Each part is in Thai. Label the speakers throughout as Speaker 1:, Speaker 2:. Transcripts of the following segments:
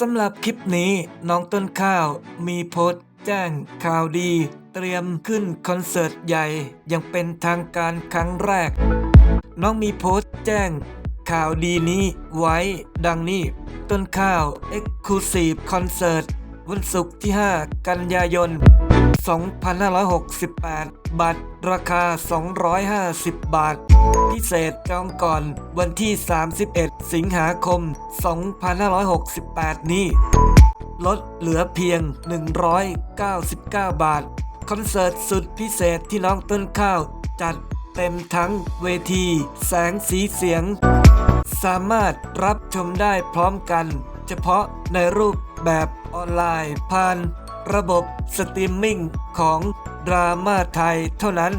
Speaker 1: สำหรับคลิปนี้น้องต้นข้าวมีโพสต์แจ้งข่าวดี เตรียมขึ้นคอนเสิร์ตใหญ่ยังเป็นทางการครั้งแรก น้องมีโพสต์แจ้งข่าวดีนี้ไว้ดังนี้ ต้นข้าว Exclusive Concert วันศุกร์ที่ 5 กันยายน 2568 บัตรราคา 250 บาท พิเศษจองก่อนวันที่ 31 สิงหาคม 2568 นี้ ลดเหลือเพียง 199 บาท คอนเสิร์ตสุดพิเศษที่น้องต้นข้าว จัดเต็มทั้งเวที แสงสีเสียง สามารถรับชมได้พร้อมกัน เฉพาะในรูปแบบออนไลน์ผ่าน ระบบสตรีมมิ่งของดราม่าไทยเท่านั้น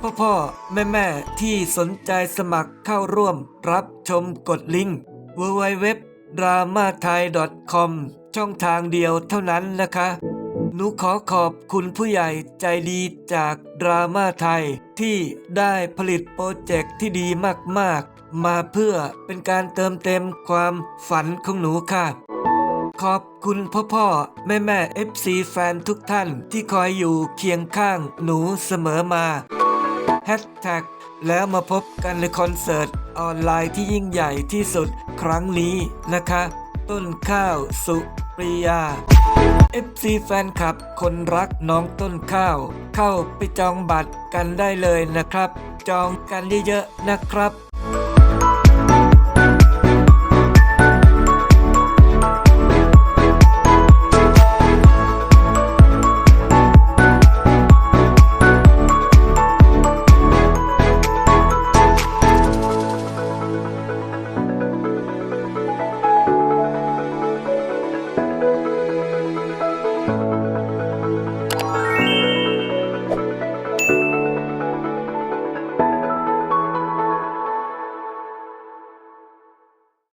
Speaker 1: พ่อพ่อแม่แม่ที่สนใจสมัครเข้าร่วมรับชมกดลิงก์ www drama thai com ช่องทางเดียวเท่านั้นนะคะ หนูขอขอบคุณผู้ใหญ่ใจดีจากดราม่าไทยที่ได้ผลิตโปรเจกต์ที่ดีมากๆ มาเพื่อเป็นการเติมเต็มความฝันของหนูค่ะ ขอบคุณพ่อพ่อแม่แม่ FC แฟนทุกท่านที่คอยอยู่เคียงข้างหนูเสมอมาแฮชแท็กแล้วมาพบกันในคอนเสิร์ตออนไลน์ที่ยิ่งใหญ่ที่สุดครั้งนี้นะคะ ต้นข้าวสุปริยา FC แฟนคลับคนรักน้องต้นข้าว เข้าไปจองบัตรกันได้เลยนะครับ จองกันเยอะๆนะครับ